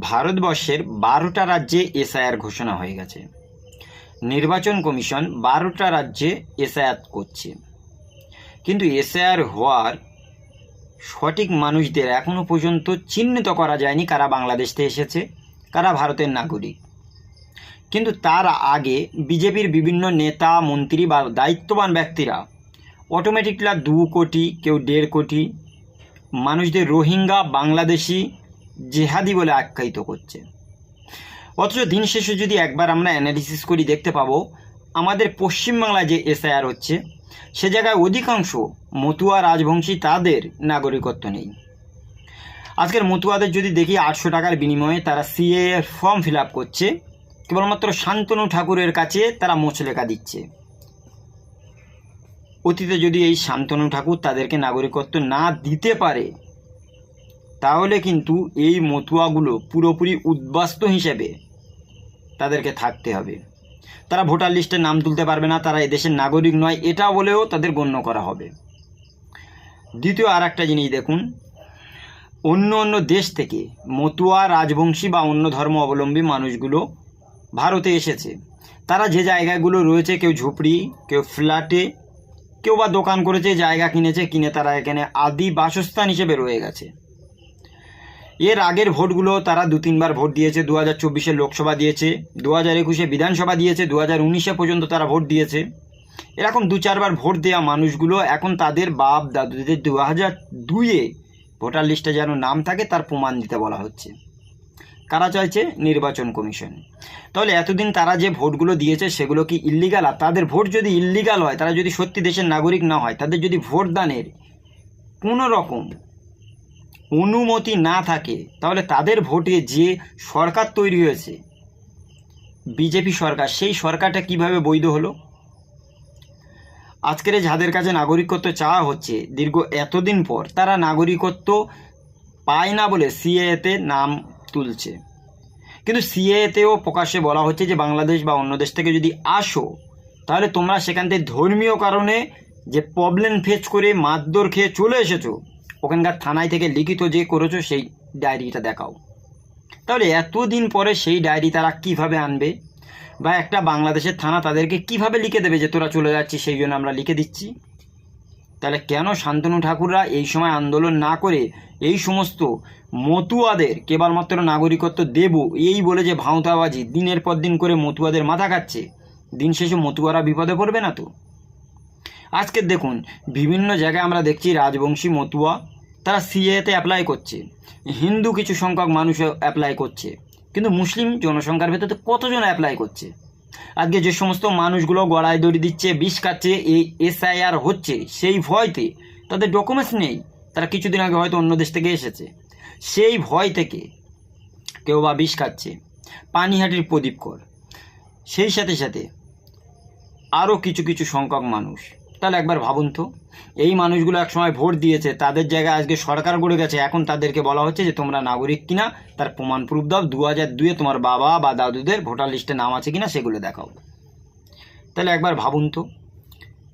ভারতবর্ষের বারোটা রাজ্যে এসআইআর ঘোষণা হয়ে গেছে। নির্বাচন কমিশন বারোটা রাজ্যে এসআইআর করছে। কিন্তু এসআইআর হওয়ার সঠিক মানুষদের এখনও পর্যন্ত চিহ্নিত করা যায়নি কারা বাংলাদেশ থেকে এসেছে, কারা ভারতের নাগরিক। কিন্তু তার আগে বিজেপির বিভিন্ন নেতা, মন্ত্রী বা দায়িত্ববান ব্যক্তিরা অটোমেটিকলা দু কোটি, কেউ দেড় কোটি মানুষদের রোহিঙ্গা, বাংলাদেশি জেহাদি বলে আখ্যায়িত করছে। অথচ দিন শেষে যদি একবার আমরা অ্যানালিসিস করি, দেখতে পাবো, আমাদের পশ্চিমবাংলায় যে এসআইআর হচ্ছে, সে জায়গায় অধিকাংশ মতুয়া রাজবংশী তাদের নাগরিকত্ব নেই। আজকের মতুয়াদের যদি দেখি আটশো টাকার বিনিময়ে তারা সিএ ফর্ম ফিল আপ করছে, কেবলমাত্র শান্তনু ঠাকুরের কাছে তারা মোচলেখা দিচ্ছে। অতীতে যদি এই শান্তনু ঠাকুর তাদেরকে নাগরিকত্ব না দিতে পারে তাহলে কিন্তু এই মতুয়াগুলো পুরোপুরি উদ্বাস্ত হিসেবে তাদেরকে থাকতে হবে। তারা ভোটার লিস্টে নাম তুলতে পারবে না, তারা এদেশের নাগরিক নয়, এটা বলেও তাদের গণ্য করা হবে। দ্বিতীয় আর একটা জিনিস দেখুন, অন্য অন্য দেশ থেকে মতুয়া, রাজবংশী বা অন্য ধর্ম অবলম্বী মানুষগুলো ভারতে এসেছে। তারা যে জায়গাগুলো রয়েছে, কেউ ঝুপড়ি, কেউ ফ্ল্যাটে, কেউ বা দোকান করেছে, জায়গা কিনেছে, কিনে তারা এখানে আদি বাসস্থান হিসেবে রয়ে গেছে। এর আগের ভোটগুলো তারা দু তিনবার ভোট দিয়েছে দু হাজার চব্বিশে লোকসভা দিয়েছে দু হাজার একুশে বিধানসভা দিয়েছে দু হাজার উনিশে পর্যন্ত তারা ভোট দিয়েছে। এরকম দু চারবার ভোট দেওয়া মানুষগুলো এখন তাদের বাপ, দাদুদের দু হাজার দুইয়ে ভোটার লিস্টে যেন নাম থাকে তার প্রমাণ দিতে বলা হচ্ছে। কারা চাইছে? নির্বাচন কমিশন। তাহলে এতদিন তারা যে ভোটগুলো দিয়েছে সেগুলো কি ইল্লিগাল আর তাদের ভোট যদি ইল্লিগাল হয়, তারা যদি সত্যি দেশের নাগরিক না হয়, তাদের যদি ভোট দানের কোনো রকম অনুমতি না থাকে, তাহলে তাদের ভোটে যে সরকার তৈরি হয়েছে, বিজেপি সরকার, সেই সরকারটা কীভাবে বৈধ হলো? আজকের যাদের কাছে নাগরিকত্ব চাওয়া হচ্ছে, দীর্ঘ এতদিন পর তারা নাগরিকত্ব পায় না বলে সিএতে নাম তুলছে। কিন্তু সিএতেও প্রকাশ্যে বলা হচ্ছে যে, বাংলাদেশ বা অন্য দেশ থেকে যদি আসো, তাহলে তোমরা সেখান থেকে ধর্মীয় কারণে যে প্রবলেম ফেস করে মারধর খেয়ে চলে এসেছ ওখানকার থানায় থেকে লিখিত যে করেছ সেই ডায়েরিটা দেখাও। তাহলে এতদিন পরে সেই ডায়েরি তারা কীভাবে আনবে? বা একটা বাংলাদেশের থানা তাদেরকে কীভাবে লিখে দেবে যে তোরা চলে যাচ্ছি সেই জন্য আমরা লিখে দিচ্ছি? তাহলে কেন শান্তনু ঠাকুররা এই সময় আন্দোলন না করে এই সমস্ত মতুয়াদের, কেবলমাত্র নাগরিকত্ব দেব, এই বলে যে ভাঁওতাবাজি দিনের পর দিন করে মতুয়াদের মাথা খাচ্ছে, দিন শেষে মতুয়ারা বিপদে পড়বে না তো? আজকে দেখুন, বিভিন্ন জায়গায় আমরা দেখছি রাজবংশী মতুয়া, তারা সিএতে অ্যাপ্লাই করছে। হিন্দু কিছু সংখ্যক মানুষ অ্যাপ্লাই করছে। কিন্তু মুসলিম জনসংখ্যার ভেতরে কতজন অ্যাপ্লাই করছে? আজকে যে সমস্ত মানুষগুলো গড়ায় দড়ি দিচ্ছে, বিষ খাচ্ছে, এই এসআইআর হচ্ছে, সেই ভয়তে তাদের ডকুমেন্টস নেই। তারা কিছুদিন আগে হয়তো অন্য দেশ থেকে এসেছে। সেই ভয় থেকে কেউ বা বিষ খাচ্ছে। পানিহাটির প্রদীপ কর সেই সাথে সাথে আরও কিছু কিছু সংখ্যক মানুষ। তাহলে একবার ভাবুন তো। এই মানুষগুলো একসময় ভোট দিয়েছে, তাদের জায়গায় আজকে সরকার গড়ে গেছে, এখন তাদেরকে বলা হচ্ছে যে তোমরা নাগরিক কিনা, তার প্রমাণ প্রুফ দাও দু হাজার দুয়ে তোমার বাবা বা দাদুদের ভোটার লিস্টে নাম আছে কিনা সেগুলো দেখাও। তাহলে একবার ভাবুন তো।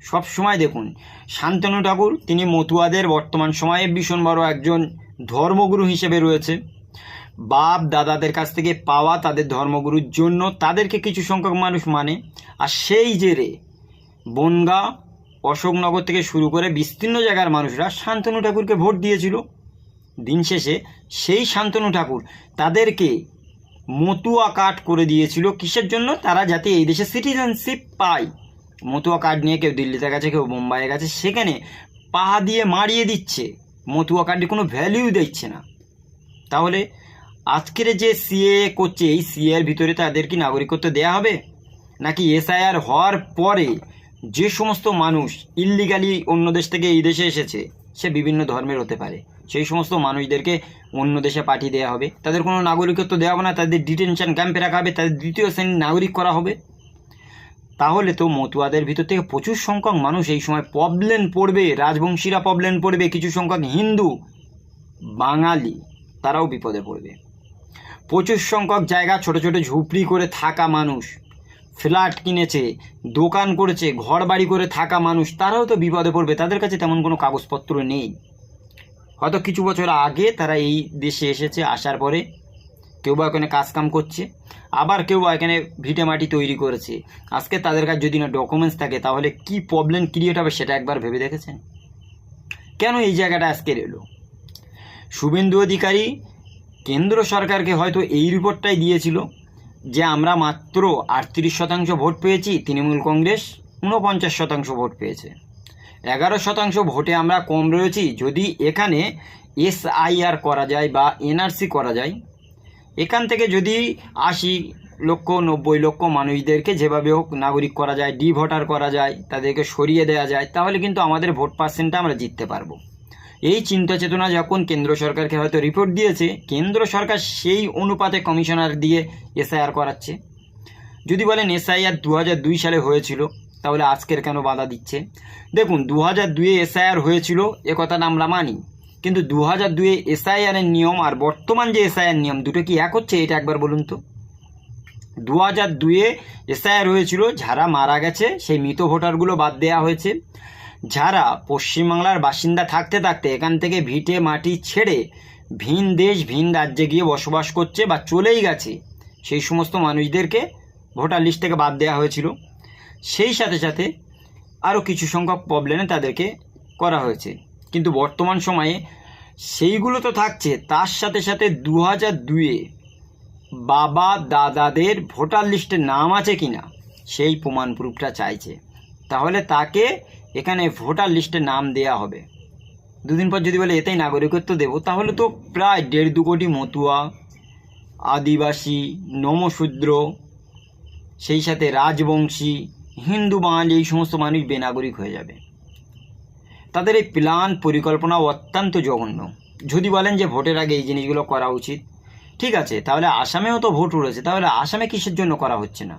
সব সময় দেখুন, শান্তনু ঠাকুর, তিনি মতুয়াদের বর্তমান সময়ে ভীষণ বড় একজন ধর্মগুরু হিসেবে রয়েছে। বাপ, দাদাদের কাছ থেকে পাওয়া তাদের ধর্মগুরুর জন্য তাদেরকে কিছু সংখ্যক মানুষ মানে আর সেই জেরে বনগা অশোকনগর থেকে শুরু করে বিস্তীর্ণ জায়গার মানুষরা শান্তনু ঠাকুরকে ভোট দিয়েছিল। দিন শেষে সেই শান্তনু ঠাকুর তাদেরকে মতুয়া কার্ড করে দিয়েছিল। কিসের জন্য? তারা যাতে এই দেশে সিটিজেনশিপ পায়। মতুয়া কার্ড নিয়ে কেউ দিল্লিতে গেছে, কেউ মুম্বাইয়ে গেছে, সেখানে পা দিয়ে মারিয়ে দিচ্ছে। মতুয়া কার্ডে কোনো ভ্যালিউ দিচ্ছে না। তাহলে আজকের যে সিএ করছে, এই সিএর ভিতরে তাদের কি নাগরিকত্ব দেয়া হবে? নাকি এসআইআর হওয়ার পরে যে সমস্ত মানুষ ইল্লিগালি অন্য দেশ থেকে এই দেশে এসেছে, সে বিভিন্ন ধর্মের হতে পারে। সেই সমস্ত মানুষদেরকে অন্য দেশে পাঠিয়ে দেওয়া হবে। তাদের কোনো নাগরিকত্ব দেওয়া হবে না, তাদের ডিটেনশন ক্যাম্পে রাখা হবে, তাদের দ্বিতীয় শ্রেণির নাগরিক করা হবে। তাহলে তো মতুয়াদের ভিতর থেকে প্রচুর সংখ্যক মানুষ এই সময় প্রবলেম পড়বে, রাজবংশীরা প্রবলেম পড়বে, কিছু সংখ্যক হিন্দু, বাঙালি, তারাও বিপদে পড়বে। প্রচুর সংখ্যক জায়গা ছোট ছোট ঝুপড়ি করে থাকা মানুষ ফ্ল্যাট কিনেছে, দোকান করেছে ঘর বাড়ি করে থাকা মানুষ, তারাও তো বিপদে পড়বে, তাদের কাছে তেমন কোনো কাগজপত্র নেই। হয়তো কিছু বছর আগে তারা এই দেশে এসেছে, আসার পরে কেউ বা এখানে কাজকাম করছে, আবার কেউ বা এখানে ভিটে মাটি তৈরি করেছে। আজকে তাদের কাছে যদি না ডকুমেন্টস থাকে, তাহলে কি প্রবলেম ক্রিয়েট হবে সেটা একবার ভেবে দেখেছেন? কেন এই জায়গাটা আজকে এলো? শুভেন্দু অধিকারী কেন্দ্র সরকারকে হয়তো এই রিপোর্টটাই দিয়েছিল। যে আমরা মাত্র আটত্রিশ শতাংশ ভোট পেয়েছি, তৃণমূল কংগ্রেস ঊনপঞ্চাশ শতাংশ ভোট পেয়েছে। এগারো শতাংশ ভোটে আমরা কম রয়েছি, যদি এখানে এসআইআর করা যায় বা এনআরসি করা যায়। এখান থেকে যদি আশি লক্ষ, নব্বই লক্ষ মানুষদেরকে যেভাবে হোক নাগরিক করা যায়, ডি ভোটার করা যায়, তাদেরকে সরিয়ে দেওয়া যায়, তাহলে কিন্তু আমাদের ভোট পার্সেন্টটা আমরা জিততে পারব। এই চিন্তা চেতনা যখন কেন্দ্র সরকারকে হয়তো রিপোর্ট দিয়েছে, কেন্দ্র সরকার সেই অনুপাতে কমিশনার দিয়ে এসআইআর করাচ্ছে। যদি বলেন এসআইআর দু দুই সালে হয়েছিল, তাহলে আজকের কেন বাধা দিচ্ছে? দেখুন দু হাজার দুয়ে এসআইআর হয়েছিল, এ কথাটা আমরা মানি। কিন্তু দু হাজার দুয়ে এসআইআরের নিয়ম আর বর্তমান যে এসআইআর নিয়ম, দুটো কি এক হচ্ছে? এটা একবার বলুন তো। দু হাজার দুয়ে এসআইআর হয়েছিল, যারা মারা গেছে, সেই মৃত ভোটারগুলো বাদ দেওয়া হয়েছে। যারা পশ্চিমবাংলার বাসিন্দা থাকতে থাকতে এখান থেকে ভিটে, মাটি ছেড়ে ভিন দেশ, ভিন রাজ্যে গিয়ে বসবাস করছে বা চলেই গেছে, সেই সমস্ত মানুষদেরকে ভোটার লিস্ট থেকে বাদ দেওয়া হয়েছিল। সেই সাথে সাথে আরও কিছু সংখ্যক প্রবলেমে তাদেরকে করা হয়েছে। কিন্তু বর্তমান সময়ে সেইগুলো তো থাকছে। তার সাথে সাথে দু হাজার দুয়ে বাবা দাদাদের ভোটার লিস্টে নাম আছে কি না সেই প্রমাণ প্রুফটা চাইছে। তাহলে তাকে এখানে ভোটার লিস্টে নাম দেয়া হবে। দুদিন পর যদি বলে এতেই নাগরিকত্ব দেবো, তাহলে তো প্রায় দেড় দু কোটি মতুয়া, আদিবাসী, নমশূদ্র, সেই সাথে রাজবংশী, হিন্দু, বাঙালি, এই সমস্ত মানুষ বেনাগরিক হয়ে যাবে। তাদের এই প্ল্যান পরিকল্পনা অত্যন্ত জঘন্য। যদি বলেন যে ভোটের আগে এই জিনিসগুলো করা উচিত, ঠিক আছে, তাহলে আসামেও তো ভোট উড়েছে, তাহলে আসামে কিসের জন্য করা হচ্ছে না?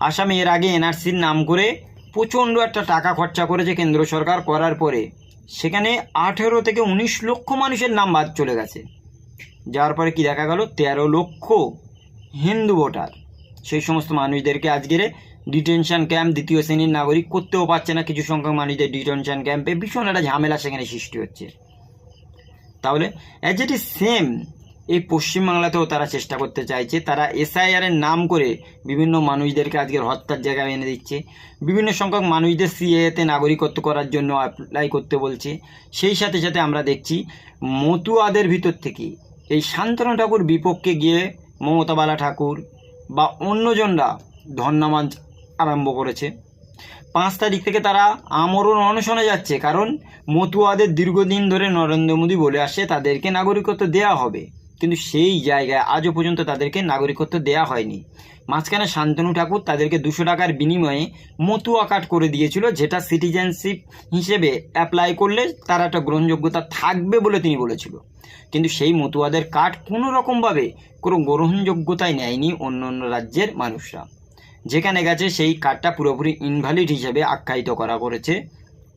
আসামে এর আগে এনআরসির নাম করে প্রচণ্ড একটা টাকা খরচা করেছে কেন্দ্র সরকার করার পরে। সেখানে আঠেরো থেকে উনিশ লক্ষ মানুষের নাম বাদ চলে গেছে। যাওয়ার পরে কি দেখা গেল? তেরো লক্ষ হিন্দু ভোটার। সেই সমস্ত মানুষদেরকে আজকের ডিটেনশন ক্যাম্প দ্বিতীয় শ্রেণির নাগরিক করতেও পারছে না। কিছু সংখ্যক মানুষদের ডিটেনশন ক্যাম্পে ভীষণ একটা ঝামেলা সেখানে সৃষ্টি হচ্ছে। তাহলে অ্যাজ ইট ইজ সেম এই পশ্চিমবাংলাতেও তারা চেষ্টা করতে চাইছে। তারা এসআইআর এর নাম করে বিভিন্ন মানুষদেরকে আজকের হত্যার জায়গায় এনে দিচ্ছে। বিভিন্ন সংখ্যক মানুষদের সিএতে নাগরিকত্ব করার জন্য অ্যাপ্লাই করতে বলছে। সেই সাথে সাথে আমরা দেখছি মতুয়াদের ভিতর থেকে এই শান্তনু ঠাকুর বিপক্ষে গিয়ে মমতা বালা ঠাকুর বা অন্যজনরা ধন্যবাদ আরম্ভ করেছে। পাঁচ তারিখ থেকে তারা আমরণ অনশনে যাচ্ছে। কারণ মতুয়াদের দীর্ঘদিন ধরে নরেন্দ্র মোদী বলে আসে, তাদেরকে নাগরিকত্ব দেওয়া হবে। কিন্তু সেই জায়গায় আজও পর্যন্ত তাদেরকে নাগরিকত্ব দেওয়া হয়নি। মাঝখানে শান্তনু ঠাকুর তাদেরকে দুশো টাকার বিনিময়ে মতুয়া কার্ড করে দিয়েছিল, যেটা সিটিজেনশিপ হিসেবে অ্যাপ্লাই করলে তার একটা গ্রহণযোগ্যতা থাকবে বলে তিনি বলেছিল। কিন্তু সেই মতুয়াদের কার্ড কোনো রকমভাবে কোনো গ্রহণযোগ্যতায় নেয়নি অন্য অন্য রাজ্যের মানুষরা। যেখানে গেছে সেই কার্ডটা পুরোপুরি ইনভ্যালিড হিসেবে আখ্যায়িত করা করেছে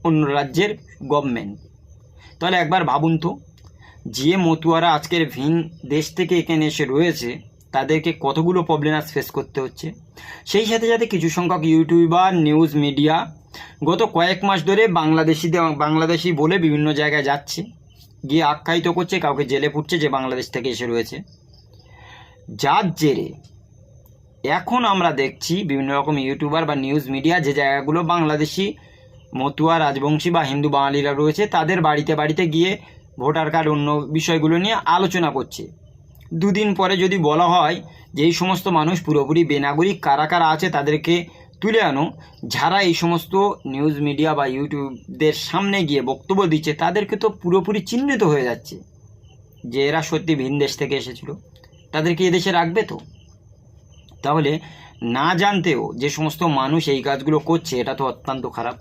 অন্য রাজ্যের গভর্নমেন্ট তাহলে একবার ভাবুন তো যে মতুয়ারা আজকের ভিন দেশ থেকে এখানে এসে রয়েছে, তাদেরকে কতগুলো প্রবলেম আজ ফেস করতে হচ্ছে? সেই সাথে সাথে কিছু সংখ্যক ইউটিউবার নিউজ মিডিয়া গত কয়েক মাস ধরে বাংলাদেশিদের বাংলাদেশি বলে বিভিন্ন জায়গায় যাচ্ছে। গিয়ে আখ্যায়িত করছে, কাউকে জেলে পুড়ছে যে বাংলাদেশ থেকে এসে রয়েছে। যার জেরে এখন আমরা দেখছি বিভিন্ন রকম ইউটিউবার বা নিউজ মিডিয়া যে জায়গাগুলো বাংলাদেশি মতুয়া, রাজবংশী বা হিন্দু বাঙালিরা রয়েছে, তাদের বাড়িতে বাড়িতে গিয়ে ভোটার কার্ড অন্য বিষয়গুলো নিয়ে আলোচনা করছে। দুদিন পরে যদি বলা হয় যে এই সমস্ত মানুষ পুরোপুরি বেনাগরিক কারা কারা আছে তাদেরকে তুলে আনো, যারা এই সমস্ত নিউজ মিডিয়া বা ইউটিউবদের সামনে গিয়ে বক্তব্য দিচ্ছে, তাদেরকে তো পুরোপুরি চিহ্নিত হয়ে যাচ্ছে যে এরা সত্যি ভিন দেশ থেকে এসেছিল। তাদেরকে এদেশে রাখবে তো? তাহলে না জানতেও যে সমস্ত মানুষ এই কাজগুলো করছে, এটা তো অত্যন্ত খারাপ।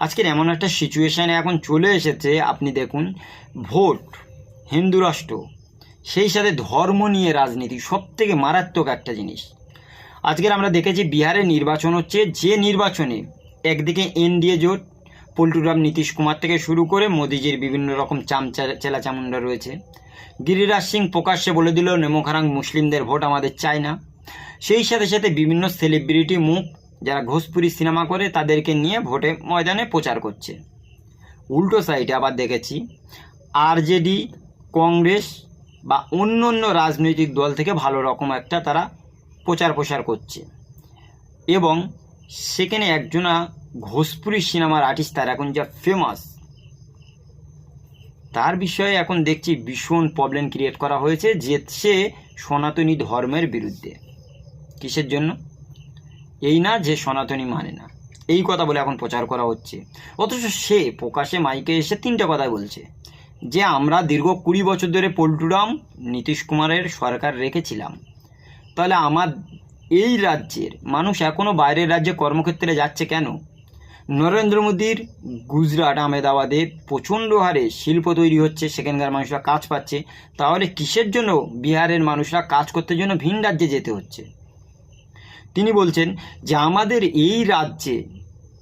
আজকের এমন একটা সিচুয়েশানে এখন চলে এসেছে, আপনি দেখুন, ভোট, হিন্দু রাষ্ট্র, সেই সাথে ধর্ম নিয়ে রাজনীতি সব থেকে মারাত্মক একটা জিনিস। আজকের আমরা দেখেছি বিহারে নির্বাচন হচ্ছে, যে নির্বাচনে একদিকে এনডিএ জোট পল্টুরাম নীতিশ কুমার থেকে শুরু করে মোদিজির বিভিন্ন রকম চামচা চেলা চামুন্ডা রয়েছে। গিরিরাজ সিং প্রকাশ্যে বলে দিল, নেমোখারাং মুসলিমদের ভোট আমাদের চাই না। সেই সাথে সাথে বিভিন্ন সেলিব্রিটি মুখ যারা ঘোষপুরি সিনেমা করে তাদেরকে নিয়ে ভোটে ময়দানে প্রচার করছে। উল্টো সাইডে আবার দেখেছি আরজেডি কংগ্রেস বা অন্য অন্য রাজনৈতিক দল থেকে ভালো রকম একটা তারা প্রচার প্রসার করছে। এবং সেখানে একজনা ঘোষপুরি সিনেমার আর্টিস্ট তার এখন যা ফেমাস তার বিষয়ে এখন দেখছি ভীষণ প্রবলেম ক্রিয়েট করা হয়েছে, যে সে সনাতনী ধর্মের বিরুদ্ধে। কিসের জন্য? এই না যে সনাতনী মানে না। এই কথা বলে এখন প্রচার করা হচ্ছে। অথচ সে প্রকাশে মাইকে এসে তিনটা কথা বলছে। যে আমরা দীর্ঘ কুড়ি বছর ধরে পল্টুরাম, নীতিশ কুমারের সরকার রেখেছিলাম। তাহলে আমার এই রাজ্যের মানুষ এখনও বাইরের রাজ্যে কর্মক্ষেত্রে যাচ্ছে কেন? নরেন্দ্র মোদীর গুজরাট, আহমেদাবাদে প্রচণ্ড হারে শিল্প তৈরি হচ্ছে, সেখানকার মানুষরা কাজ পাচ্ছে। তাহলে কিসের জন্য বিহারের মানুষরা কাজ করতে জন্য ভিন রাজ্যে যেতে হচ্ছে? তিনি বলছেন যে আমাদের এই রাজ্যে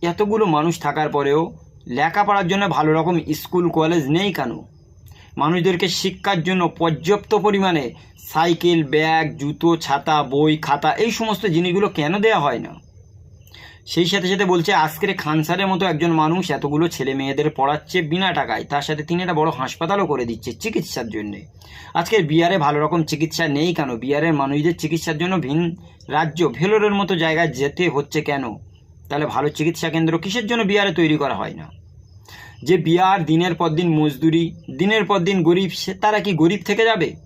এতগুলো মানুষ থাকার পরেও লেখাপড়ার জন্য ভালো রকম স্কুল, কলেজ নেই কেন? মানুষদেরকে শিক্ষার জন্য পর্যাপ্ত পরিমাণে সাইকেল, ব্যাগ, জুতো, ছাতা, বই, খাতা এই সমস্ত জিনিসগুলো কেন দেয়া হয় না? সেই সাথে সাথে বলছে, আজকের খানসারের মতো একজন মানুষ এতগুলো ছেলে মেয়েদের পড়াচ্ছে বিনা টাকায়। তার সাথে তিনি একটা বড় হাসপাতালও করে দিচ্ছে চিকিৎসার জন্যে। আজকের বিহারে ভালো রকম চিকিৎসা নেই কেন? বিহারের মানুষদের চিকিৎসার জন্য ভিন রাজ্য ভেলোরের মতো জায়গায় যেতে হচ্ছে কেন? তাহলে ভালো চিকিৎসা কেন্দ্র কিসের জন্য বিহারে তৈরি করা হয় না? যে বিহার দিনের পর দিন মজদুরি, দিনের পর দিন গরিব, সে তারা কি গরিব থেকে যাবে?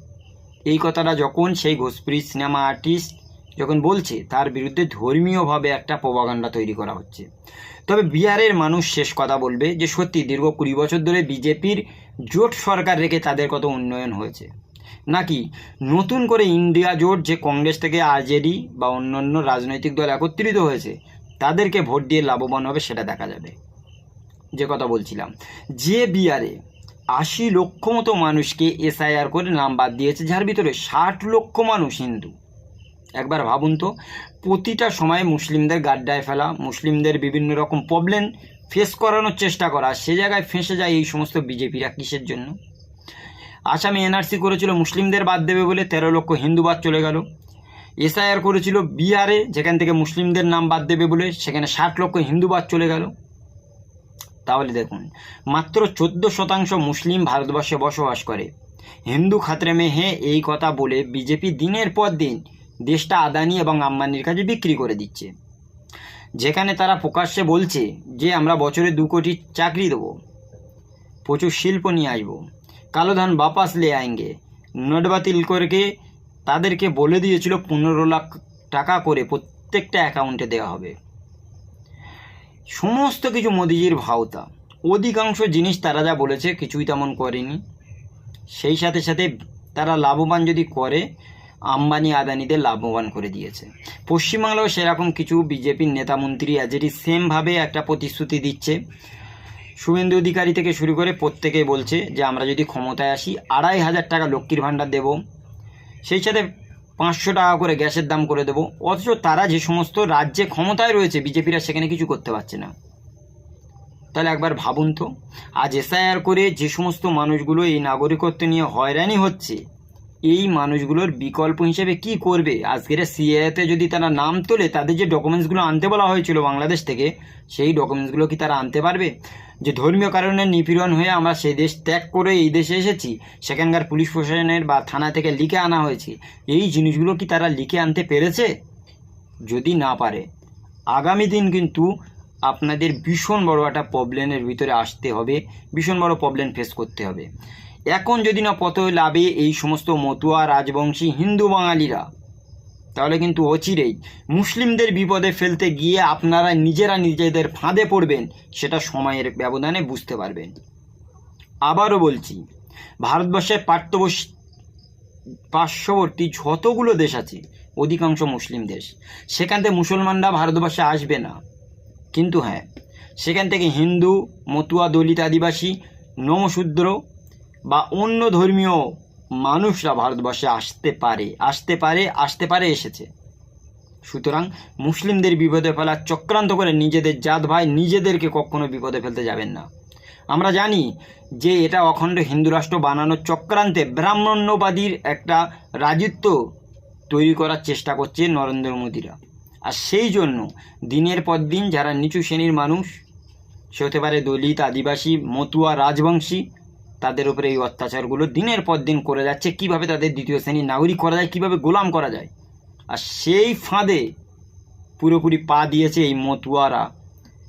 এই কথাটা যখন সেই ঘোষপুরি সিনেমা আর্টিস্ট যখন বলছে, তার বিরুদ্ধে ধর্মীয়ভাবে একটা প্রবাগান্ডা তৈরি করা হচ্ছে। তবে বিহারের মানুষ শেষ কথা বলবে যে, সত্যি দীর্ঘ কুড়ি বছর ধরে বিজেপির জোট সরকার রেখে তাদের কত উন্নয়ন হয়েছে। নাকি নতুন করে ইন্ডিয়া জোট যে কংগ্রেস থেকে আরজেডি বা অন্যান্য রাজনৈতিক দল একত্রিত হয়েছে, তাদেরকে ভোট দিয়ে লাভবান হবে সেটা দেখা যাবে। যে কথা বলছিলাম, যে বিহারে আশি লক্ষ মতো মানুষকে এসআইআর করে নাম বাদ দিয়েছে, যার ভিতরে ষাট লক্ষ মানুষ হিন্দু। একবার ভাবুন তো, প্রতিটা সময় মুসলিমদের গাড্ডায় ফেলা, মুসলিমদের বিভিন্ন রকম প্রবলেম ফেস করানোর চেষ্টা করা, সে জায়গায় ফেঁসে যায় এই সমস্ত বিজেপিরা কিসের জন্য? আসামে এনআরসি করেছিল, মুসলিমদের বাদ দেবে বলে তেরো লক্ষ হিন্দু বাদ চলে গেল। এসআইআর করেছিল বিহারে, যেখান থেকে মুসলিমদের নাম বাদ দেবে বলে সেখানে ষাট লক্ষ হিন্দু বাদ চলে গেল। তাহলে দেখুন, মাত্র চোদ্দ শতাংশ মুসলিম ভারতবর্ষে বসবাস করে। হিন্দু খাতরে মে হে এই কথা বলে বিজেপি দিনের পর দিন দেশটা আদানি এবং আম্বানির কাছে বিক্রি করে দিচ্ছে। যেখানে তারা প্রকাশ্যে বলছে যে, আমরা বছরে দু কোটি চাকরি দেবো, প্রচুর শিল্প নিয়ে আসব। কালো ধান বাপাস লে আয়েঙ্গে নোট বাতিল করে তাদেরকে বলে দিয়েছিল, পনেরো লাখ টাকা করে প্রত্যেকটা অ্যাকাউন্টে দেওয়া হবে। সমস্ত কিছু মোদিজির ভাওতা। অধিকাংশ জিনিস তারা যা বলেছে কিছুই তেমন করেনি। সেই সাথে সাথে তারা লাভবান যদি করে আম্বানি আদানিদের লাভবান করে দিয়েছে। পশ্চিমবাংলাও সেরকম কিছু বিজেপির নেতা মন্ত্রী আজেরই সেমভাবে একটা প্রতিশ্রুতি দিচ্ছে। শুভেন্দু অধিকারী থেকে শুরু করে প্রত্যেকেই বলছে যে, আমরা যদি ক্ষমতায় আসি, আড়াই হাজার টাকা লক্ষ্মীর ভাণ্ডার দেব, সেই সাথে পাঁচশো টাকা করে গ্যাসের দাম করে দেবো, অথচ তারা যে সমস্ত রাজ্যে ক্ষমতায় রয়েছে, বিজেপিরা সেখানে কিছু করতে পারছে না। তাহলে একবার ভাবুন তো, আজ এসআইআর করে যে সমস্ত মানুষগুলো এই নাগরিকত্ব নিয়ে হয়রানি হচ্ছে এই মানুষগুলোর বিকল্প হিসেবে কি করবে? আজকের সিএতে যদি তারা নাম তোলে, তাদের যে ডকুমেন্টসগুলো আনতে বলা হয়েছিল বাংলাদেশ থেকে, সেই ডকুমেন্টসগুলো কি তারা আনতে পারবে? যে ধর্মীয় কারণে নিপীড়ন হয়ে আমরা সেই দেশ ত্যাগ করে এই দেশে এসেছি, সেখানকার পুলিশ প্রশাসনের বা থানা থেকে লিখে আনা হয়েছে, এই জিনিসগুলো কি তারা লিখে আনতে পেরেছে? যদি না পারে, আগামী দিন কিন্তু আপনাদের ভীষণ বড় একটা প্রবলেমের ভিতরে আসতে হবে, ভীষণ বড় প্রবলেম ফেস করতে হবে। এখন যদি না পথ লাভে এই সমস্ত মতুয়া রাজবংশী হিন্দু বাঙালিরা, তাহলে কিন্তু অচিরেই মুসলিমদের বিপদে ফেলতে গিয়ে আপনারা নিজেরা নিজেদের ফাঁদে পড়বেন, সেটা সময়ের ব্যবধানে বুঝতে পারবেন। আবারও বলছি ভারতবর্ষের পার্শ্ববর্তী পার্শ্ববর্তী যতগুলো দেশ আছে, অধিকাংশ মুসলিম দেশ, সেখান থেকে মুসলমানরা ভারতবর্ষে আসবে না। কিন্তু হ্যাঁ সেখান থেকে হিন্দু, মতুয়া দলিত আদিবাসী, নমশূদ্র বা অন্য ধর্মীয় মানুষরা ভারতবর্ষে আসতে পারে আসতে পারে আসতে পারে, এসেছে। সুতরাং মুসলিমদের বিপদে ফেলার চক্রান্ত করে নিজেদের জাত ভাই নিজেদেরকে কখনো বিপদে ফেলতে যাবেন না। আমরা জানি যে এটা অখণ্ড হিন্দু রাষ্ট্র বানানোর চক্রান্তে ব্রাহ্মণ্যবাদীর একটা রাজত্ব তৈরি করার চেষ্টা করছে নরেন্দ্র মোদীরা। আর সেই জন্য দিনের পর দিন যারা নিচু শ্রেণির মানুষ, সে হতে পারে দলিত, আদিবাসী, মতুয়া, রাজবংশী তাদের উপরে এই অত্যাচারগুলো দিনের পর দিন করে যাচ্ছে, কীভাবে তাদের দ্বিতীয় শ্রেণির নাগরিক করা যায়, কীভাবে গোলাম করা যায়। আর সেই ফাঁদে পুরোপুরি পা দিয়েছে এই মতুয়ারা।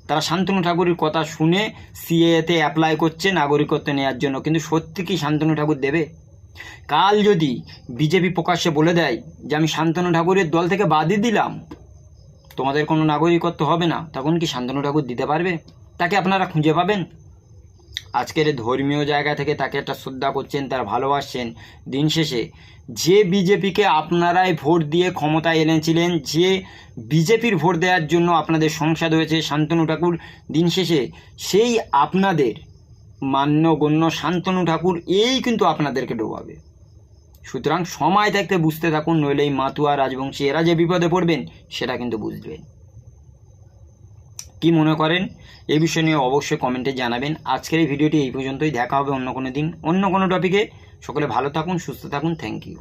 তারা শান্তনু ঠাকুরের কথা শুনে সিএতে অ্যাপ্লাই করছে নাগরিকত্ব নেওয়ার জন্য। কিন্তু সত্যি কি শান্তনু ঠাকুর দেবে? কাল যদি বিজেপি প্রকাশ্যে বলে দেয় যে, আমি শান্তনু ঠাকুরের দল থেকে বাদই দিলাম, তোমাদের কোনো নাগরিকত্ব হবে না, তখন কি শান্তনু ঠাকুর দিতে পারবে? তাকে আপনারা খুঁজে পাবেন? আজকের ধর্মীয় জায়গা থেকে তাকে একটা শ্রদ্ধা করছেন, তার ভালোবাসছেন। দিন শেষে যে বিজেপিকে আপনারাই ভোট দিয়ে ক্ষমতায় এনেছিলেন, যে বিজেপির ভোট দেওয়ার জন্য আপনাদের সংসদ হয়েছে, শান্তনু ঠাকুর, দিন শেষে সেই আপনাদের মান্য, গণ্য শান্তনু ঠাকুর এই কিন্তু আপনাদেরকে ডোবাবে। সুতরাং সময় থাকতে বুঝতে থাকুন, নইলে এই মাতুয়া রাজবংশী এরা যে বিপদে পড়বেন, সেটা কিন্তু বুঝবেন। কি মনে করেন? এ বিষয় নিয়ে অবশ্যই কমেন্টে জানাবেন। আজকের এই ভিডিওটি এই পর্যন্তই। দেখা হবে অন্য কোনো দিন অন্য কোনো টপিকে সকলে ভালো থাকুন, সুস্থ থাকুন। Thank you